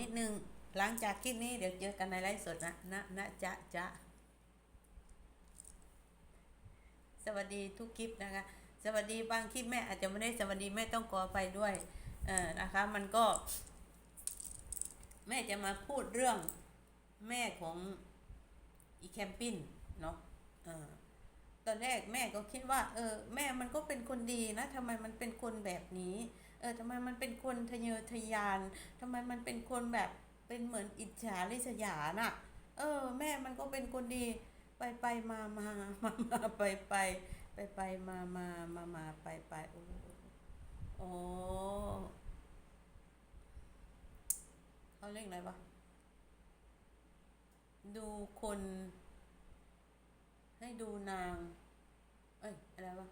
นิดนึง หลังจากคลิปนี้เดี๋ยวเจอกันในไลฟ์สดนะนะนะจ๊ะจ๊ะสวัสดีทุกคลิปนะคะ สวัสดีบางคลิปแม่อาจจะไม่ได้สวัสดีแม่ต้องขอไปด้วย เออนะคะ มันก็ แม่จะมาพูดเรื่องแม่ของอีแคมปินเนาะเออตอนแรกแม่ก็คิดว่า เออ แม่มันก็เป็นคนดีนะทำไมมันเป็นคนแบบนี้ เออทำไมมันเป็นคนทะเยอทะยานทำไมมันเป็นคนแบบเป็นเหมือนอิจฉาริษยาน่ะ เออ แม่มันก็เป็นคนดีไปไปมามามามาไปไปไปไปมามามามาไปไปโอ้โอ้เขาเรียกอะไรวะดูคน ให้ดูนาง เอ้ยอะไรวะ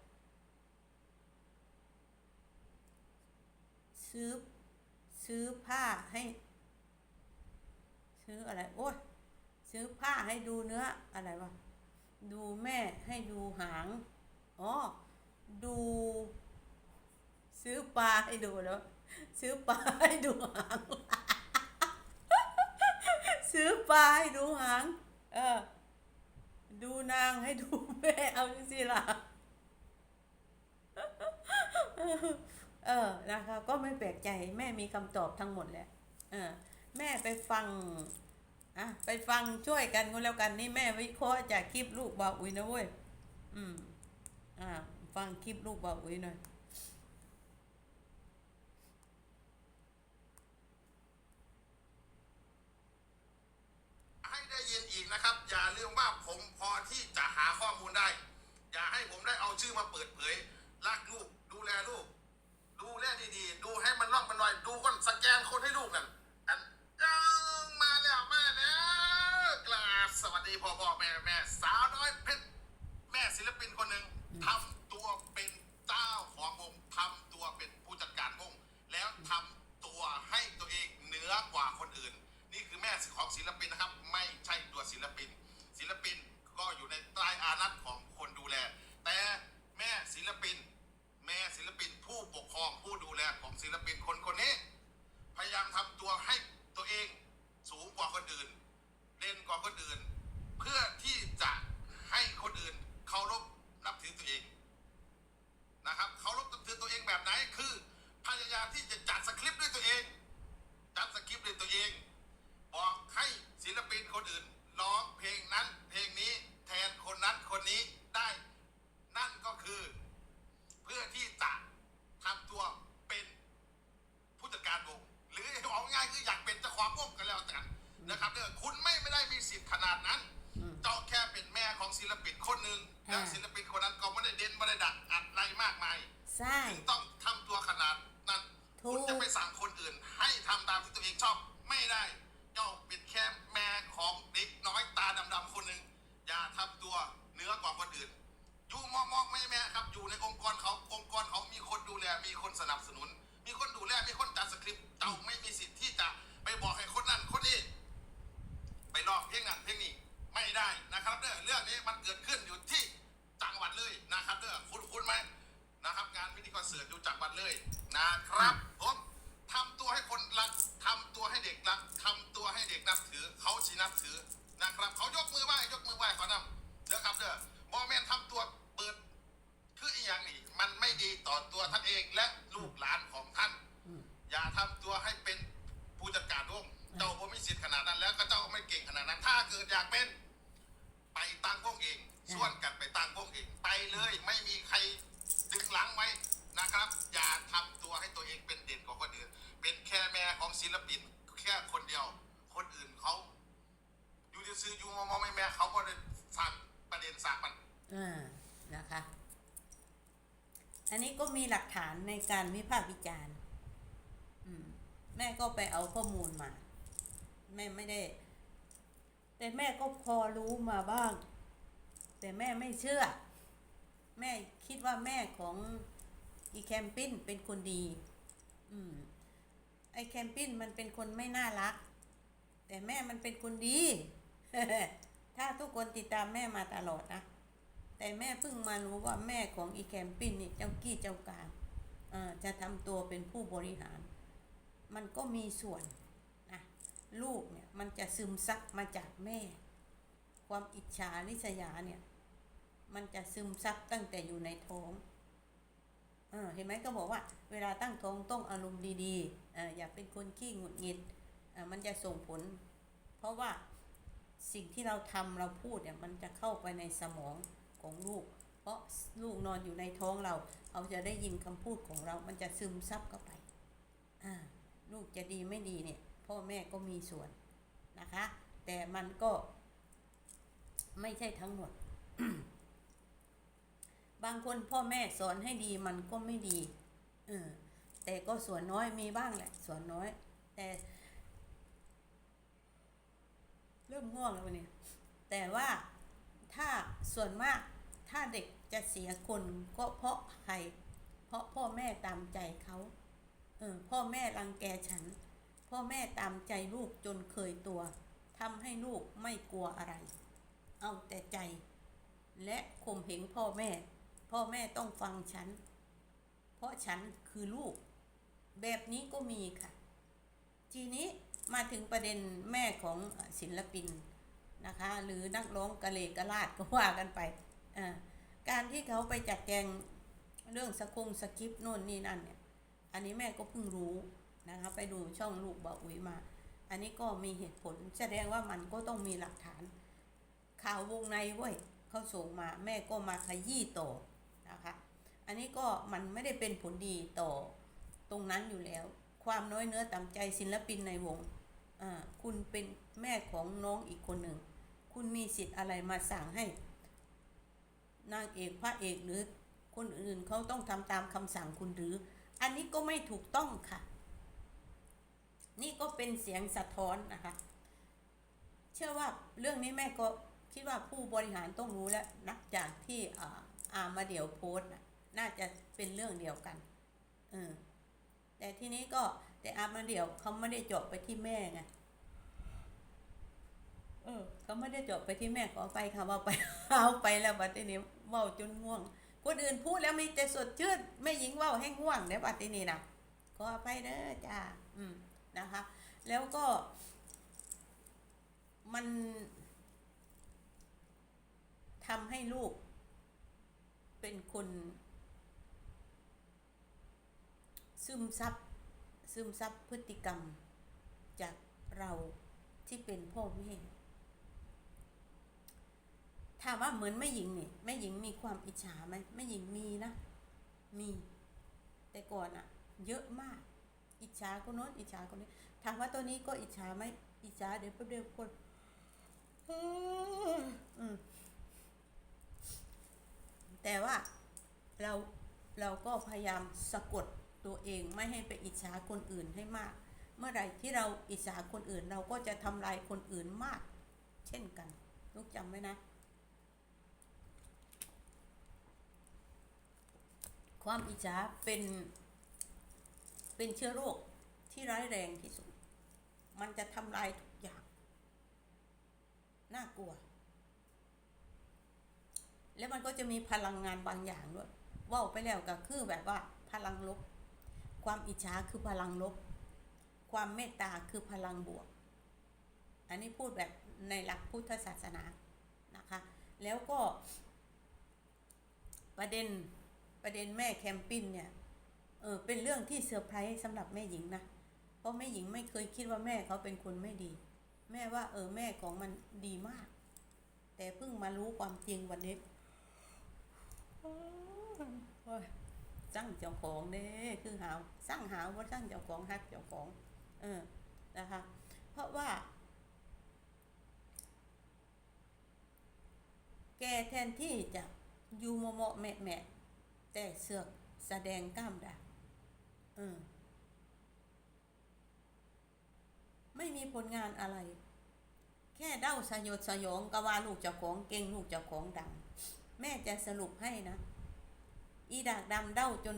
ซื้อ ซื้อผ้าให้ ซื้ออะไร โอ้ยซื้อผ้าให้ดูเนื้ออะไรวะดูแม่ให้ดูหาง อ๋อ ดู ซื้อปลาให้ดูแล้ว ซื้อปลาให้ดูหาง ซื้อปลาให้ดูหาง เออ ดูนางให้ดูแม่ เอาสิล่ะ เออนะคะก็ไม่แปลกใจแม่มีคำตอบทั้งหมดแหละเออแม่ไปฟังอะไปฟังช่วยกันก็แล้วกันนี่แม่วิเคราะห์จากคลิปลูกบ่าวอุ้ยนะเว้ยอืมอ่าฟังคลิปลูกบ่าวอุ้ยหน่อย ให้ได้ยินอีกนะครับ อย่าลืมว่าผมพอที่จะหาข้อมูลได้ อย่าให้ผมได้เอาชื่อมาเปิดเผยรักลูก ดูแลลูก ดูแลดีๆ ดูให้มันร่องมันลอย ดูคนสแกนคนให้ลูกนั่นอันยังมาแล้วมาแล้วกราบสวัสดีพ่อพ่อแม่แม่สาวน้อยเพชรแม่ศิลปินคนหนึ่งทำตัวเป็นเจ้าของวงทำตัวเป็นผู้จัดการวงแล้วทำตัวให้ตัวเองเหนือกว่าคนอื่น นี่คือแม่ของศิลปินนะครับ ไม่ใช่ตัวศิลปิน ศิลปินก็อยู่ในใต้อานัตของคนดูแล แต่แม่ศิลปิน แม่ศิลปินผู้ปกครองผู้ดูแลของศิลปินคนคนนี้ พยายามทำตัวให้ตัวเองสูงกว่าคนอื่น เด่นกว่าคนอื่น เพื่อที่จะให้คนอื่นเคารพนับถือตัวเอง นะครับเคารพนับถือตัวเองแบบไหนคือพยายามที่จะจัดสคริปต์ด้วยตัวเอง จัดสคริปต์ด้วยตัวเอง บอกให้ศิลปินคนอื่นร้องเพลงนั้น เพลงนี้แทนคนนั้นคนนี้ได้ นั่นก็คือ เพื่อที่จะทำตัวเป็นผู้จัดการวงหรือเอาง่ายๆคืออยากเป็นเจ้าของวงกันแล้วแต่นะครับเด้อคุณไม่ไม่ได้มีสิทธิ์ขนาดนั้น อืม เจ้าแค่เป็นแม่ของศิลปินคนหนึ่งแล้ว อ่า ศิลปินคนนั้นก็ ไม่ได้เด่นไม่ได้ดังอะไรมากมายสร้างถึงต้องทำตัวขนาดนั้นถูคุกณจะไปสั่งคนอื่น ให้ทำตามที่ตัวเองชอบไม่ได้เจ้าเป็นแค่แม่ของเด็กน้อยตาดำๆคนหนึ่งอย่าทำตัวเหนือกว่าคนอื่น อยู่มองมองไม่แม่ครับอยู่ในองค์กรเขาองค์กรเขามีคนดูแลมีคนสนับสนุน มีคนดูแลมีคนจัดสคริปต์เจ้าไม่มีสิทธิ์ที่จะไปบอกให้คนนั้น ดีต่อตัวท่านเองและลูกหลานของท่าน อย่าทำตัวให้เป็นผู้จัดการวงเจ้าบ่มีสิทธิ์ขนาดนั้น แล้วก็เจ้าไม่เก่งขนาดนั้น ถ้าเกิดอยากเป็น ไปตั้งวงเองส่วนกันไปตั้งวงเอง ไปเลยไม่มีใครดึงหลังไว้นะครับ อย่าทำตัวให้ตัวเองเป็นเด่นกว่าคนอื่น เป็นแค่แม่ของศิลปินแค่คนเดียว คนอื่นเขาอยู่ซื่ออยู่มองไม่แม่เขาก็ได้สร้างประเด็นสร้างมันอ่านะคะ อันนี้ก็มีหลักฐานในการวิพากษ์วิจารณ์แม่ก็ไปเอาข้อมูลมาแม่ไม่ได้ แต่แม่ก็พอรู้มาบ้าง แต่แม่ไม่เชื่อ แม่คิดว่าแม่ของอีแคมปินเป็นคนดี อืม ไอแคมปินมันเป็นคนไม่น่ารัก แต่แม่มันเป็นคนดี ถ้าทุกคนติดตามแม่มาตลอดนะ แต่แม่เพิ่งมารู้ว่าแม่ของอีแคมปินนี่เจ้ากี้เจ้าการเอ่อจะทำตัวเป็นผู้บริหาร มันก็มีส่วนนะลูกเนี่ยมันจะซึมซับมาจากแม่ ความอิจฉาริษยาเนี่ย มันจะซึมซับตั้งแต่อยู่ในท้องเออเห็นไหมก็บอกว่าเวลาตั้งท้องต้องอารมณ์ดีๆอออย่าเป็นคนขี้หงุดหงิดมันจะส่งผล เพราะว่าสิ่งที่เราทำเราพูดเนี่ยมันจะเข้าไปในสมอง ของลูก เพราะลูกนอนอยู่ในท้องเราเขาจะได้ยินคำพูดของเรา มันจะซึมซับเข้าไปอ่าลูกจะดีไม่ดีเนี่ย พ่อแม่ก็มีส่วนนะคะ แต่มันก็ไม่ใช่ทั้งหมด บางคนพ่อแม่สอนให้ดีมันก็ไม่ดีเออแต่ก็ส่วนน้อยมีบ้างแหละ ส่วนน้อย แต่ เริ่มง่วงแล้ววันนี้แต่ว่า ถ้าส่วนมากถ้าเด็กจะเสียคนก็เพราะใคร เพราะพ่อแม่ตามใจเขาเออพ่อแม่รังแกฉัน พ่อแม่ตามใจลูกจนเคยตัวทำให้ลูกไม่กลัวอะไร เอาแต่ใจ และข่มเหงพ่อแม่ พ่อแม่ต้องฟังฉัน เพราะฉันคือลูก แบบนี้ก็มีค่ะ ทีนี้มาถึงประเด็นแม่ของศิลปิน นะคะ หรือนักร้องกะเลกะลาดก็ว่ากันไปการที่เขาไปจัดแจงเรื่องสคงสคริปต์โน่นนี่นั่นเนี่ย อันนี้แม่ก็เพิ่งรู้นะคะ ไปดูช่องลูกบาอุ๋ยมา อันนี้ก็มีเหตุผลแสดงว่ามันก็ต้องมีหลักฐาน ข่าววงในเว้ยเขาส่งมาแม่ก็มาขยี้ต่อนะคะ อันนี้ก็มันไม่ได้เป็นผลดีต่อตรงนั้นอยู่แล้ว ความน้อยเนื้อต่ำใจศิลปินในวงอ่าคุณเป็นแม่ของน้องอีกคนหนึ่ง คุณมีสิทธิ์อะไรมาสั่งให้ นางเอกพระเอกหรือคนอื่นเขาต้องทำตามคำสั่งคุณหรือ อันนี้ก็ไม่ถูกต้องค่ะ นี่ก็เป็นเสียงสะท้อนนะคะ เชื่อว่าเรื่องนี้แม่ก็คิดว่าผู้บริหารต้องรู้แล้วนับจากที่อ่าอามาเดี๋ยวโพส์น่ะน่าจะเป็นเรื่องเดียวกันเออแต่ทีนี้ก็แต่อามาเดี๋ยวเขาไม่ได้เจาะไปที่แม่ไง เออเขาไม่ได้จาะไปที่แม่ขอไปค่ะว่าไปเอาไปแล้วบัดนี้เว้าจนง่วง คนอื่นพูดแล้วมีแต่สดชื่นแม่หญิงเว้าให้ง่วงเนี่ยบัดนี้นะขออภัยเด้อจ้าอืมนะคะ แล้วก็ มันทำให้ลูก เป็นคน ซึมซับซึมซับพฤติกรรม จากเราที่เป็นพ่อแม่ามว่าเหมือนแม่หญิงนี่แม่หญิงมีความอิจฉาไหมแม่หญิงมีนะ มี แต่ก่อนอะเยอะมาก อิจฉาคนโน้นอิจฉาคนนี้ถามว่าตัวนี้ก็อิจฉาไหมอิจฉาเดี๋ยวแป๊บเดียวคนอืมแต่ว่าเราเราก็พยายามสะกดตัวเองไม่ให้ไปอิจฉาคนอื่นให้มาก เมื่อไหร่ที่เราอิจฉาคนอื่น เราก็จะทำลายคนอื่นมาก เช่นกันลูกจำไว้นะ ความอิจฉาเป็นเป็นเชื้อโรคที่ร้ายแรงที่สุด มันจะทำลายทุกอย่าง น่ากลัว แล้วมันก็จะมีพลังงานบางอย่างด้วยว่าไปแล้วก็คือแบบว่าพลังลบ ความอิจฉาคือพลังลบ ความเมตตาคือพลังบวก อันนี้พูดแบบในหลักพุทธศาสนานะคะ แล้วก็ประเด็น ประเด็นแม่แคมปิ้นเนี่ย เออ เป็นเรื่องที่เซอร์ไพรส์สำหรับแม่หญิงนะ เพราะแม่หญิงไม่เคยคิดว่าแม่เขาเป็นคนไม่ดี แม่ว่า เออ แม่ของมันดีมาก แต่เพิ่งมารู้ความจริงวันนี้โอ้ยสั่งเจ้าของเด้คือหาวสั่งหาวว่าสั่งเจ้าของฮักเจ้าของ เออ นะคะ เพราะว่า แกแทนที่จะอยู่โมโมแมะแมะ แต่เสือกแสดงกล้ามดาเออ ไม่มีผลงานอะไร แค่เด้าสยดสยองก็ว่าลูกเจ้าของเก่งลูกเจ้าของดัง แม่จะสรุปให้นะ อีดากดำเด้าจน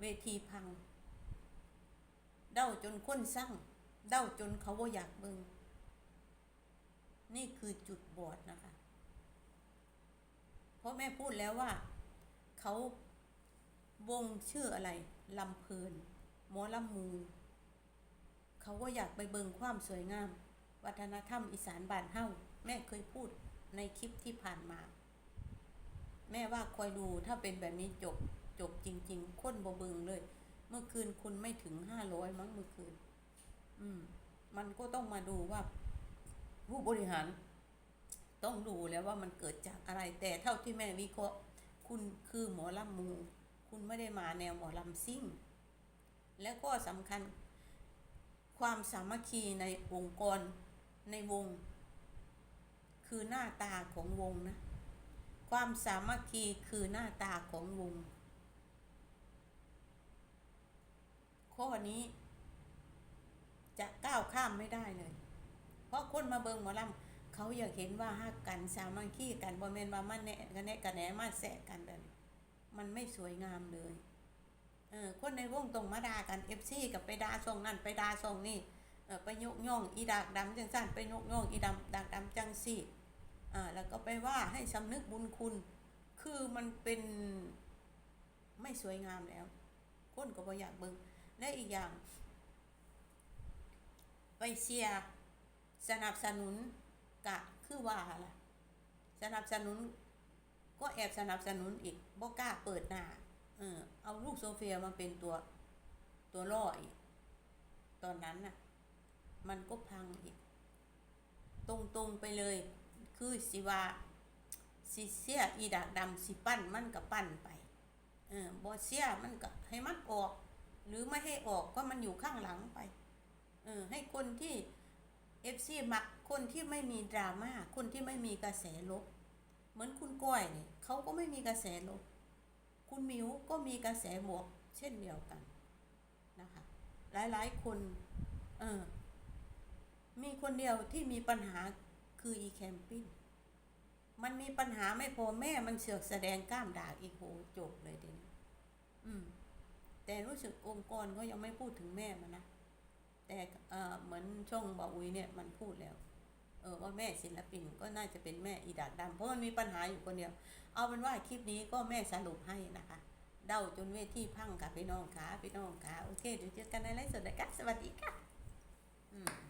เวทีพัง เด้าจนค้นสร้างเด้าจนเขาว่าอยากเบิงนี่คือจุดบอดนะคะ เพราะแม่พูดแล้วว่าเขา วงชื่ออะไรลำเพลินหมอลำมู เขาก็อยากไปเบิงความสวยงาม วัฒนธรรมอีสานบ้านเฮ้าแม่เคยพูดในคลิปที่ผ่านมา แม่ว่าคอยดูถ้าเป็นแบบนี้จบจบจริง ๆ ค้นบ่เบิงเลย เมื่อคืนคุณไม่ถึงห้าร้อยมั้งเมื่อคืน อืม มันก็ต้องมาดูว่า ผู้บริหาร ต้องดูแล้วว่ามันเกิดจากอะไรแต่เท่าที่แม่วิเคราะห์ คุณคือหมอลำมู คุณไม่ได้มาแนวหมอลำซิ่ง และก็สำคัญความสามัคคีในองค์กรในวง คือหน้าตาของวงนะ ความสามัคคีคือหน้าตาของวง ข้อนี้ จะก้าวข้ามไม่ได้เลย เพราะคนมาเบิงหมอลำเขาอยากเห็นว่าฮักกันสามัคคีกันบ่แม่นว่ามันแนะกันแนะกันแหนมาแสะกันแบบ มันไม่สวยงามเลยเออคนในวงตรงมาด่ากันเอฟซีกับไปด่าทรงนั่นไปด่าทรงนี่เออไปยกย่องอีดากดำจังสั้นไปยกย่องอีดำดากดำจังสี่อ่าแล้วก็ไปว่าให้สำนึกบุญคุณ คือมันเป็นไม่สวยงามแล้วคนก็บ่อยากเบิงและอีกอย่าง ไปเชียร์สนับสนุนกะคือว่าล่ะสนับสนุน ก็แอบสนับสนุนอีกบ่กล้าเปิดหน้าเออเอาลูกโซเฟียมาเป็นตัวตัวล่ออีก ตอนนั้นน่ะ มันก็พังอีก ตรงๆไปเลย คือสิว่าสิเสียอีดากดำสิปั้นมันก็ปั้นไปเออบอเสียมันก็ให้มันออก หรือไม่ให้ออกก็มันอยู่ข้างหลังไปเออให้คนที่เอฟซีมักคนที่ไม่มีดราม่าคนที่ไม่มีกระแสลบ เหมือนคุณก้อยเนี่ยเขาก็ไม่มีกระแสลบ คุณมิวก็มีกระแสบวกเช่นเดียวกันนะคะ หลายๆ คนเออมีคนเดียวที่มีปัญหาคืออีแคมปิ้งมันมีปัญหาไม่พอแม่มันเสือกแสดงกล้ามด่าอีกโหจบเลยเดี๋ยวนี้อืม แต่รู้สึกองค์กรก็ยังไม่พูดถึงแม่มันนะแต่เออเหมือนช่องบาอุยเนี่ยมันพูดแล้ว เออว่าแม่ศิลปินก็น่าจะเป็นแม่อีดาดดำเพราะมันมีปัญหาอยู่คนเดียว เอาเป็นว่าคลิปนี้ก็แม่สรุปให้นะคะ เดาจนเวทีพังค่ะพี่น้องค่ะพี่น้องค่ะโอเคเดี๋ยวเจอกันในไลฟ์สดนะคะสวัสดีค่ะ อืม